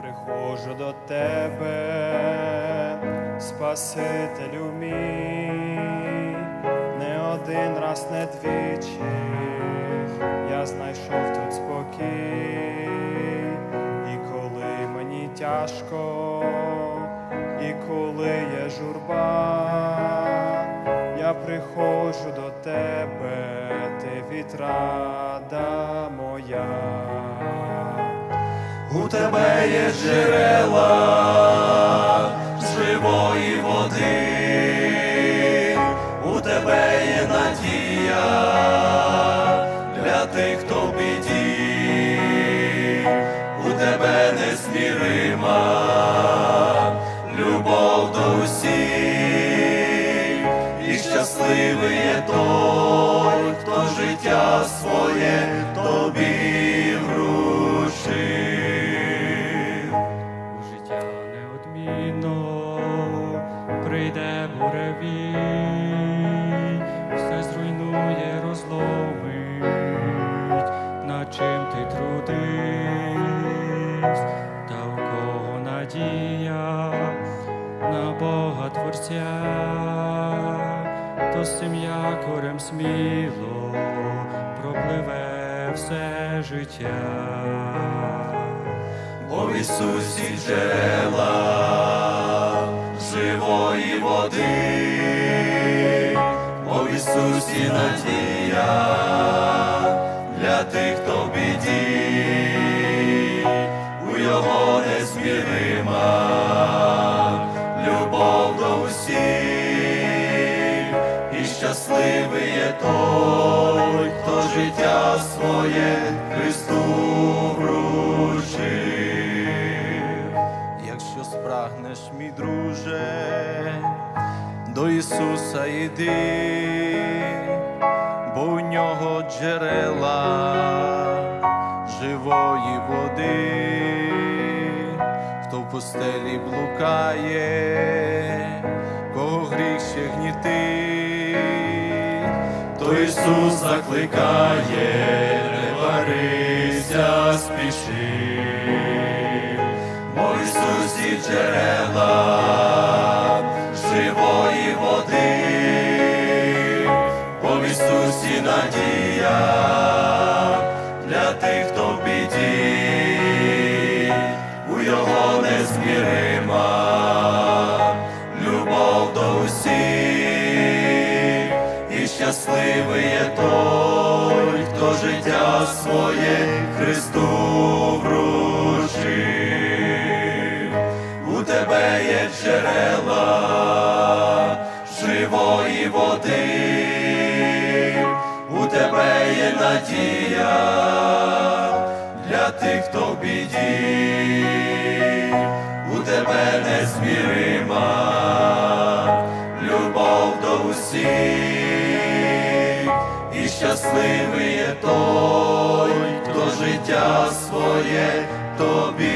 приходжу до тебе, Спасителю мій, не один раз, не двічі, я знайшов тут спокій, і коли мені тяжко, і коли є журба, я приходжу до тебе, ти відрада моя. У тебе є джерела живої води, у тебе є надія для тих, хто в біді, у тебе незмірима любов до усіх, і щасливий є той, хто життя своє тобі неодмінно прийде буревій, все зруйнує, розломить, над чим ти трудився, та у кого надія на Бога Творця, то з цим якорем сміло пропливе все життя. В Ісусі джерела живої води, в Ісусі надія для тих, хто в біді, у Його незмірима любов до усіх, і щасливий є той, хто життя своє Христу спрагнеш, мій друже, до Ісуса йди, бо у нього джерела живої води, хто в пустелі блукає, кого гріх ще гнітить, то Ісус закликає, не варися, спіши, Ісусі джерела живої води, в Ісусі надія для тих, хто в біді, у Його незмірима любов до усіх, і щасливий є той, хто життя своє Христу води, у тебе є надія для тих, хто в біді, у тебе незмірима любов до усіх, і щасливий є той, хто життя своє тобі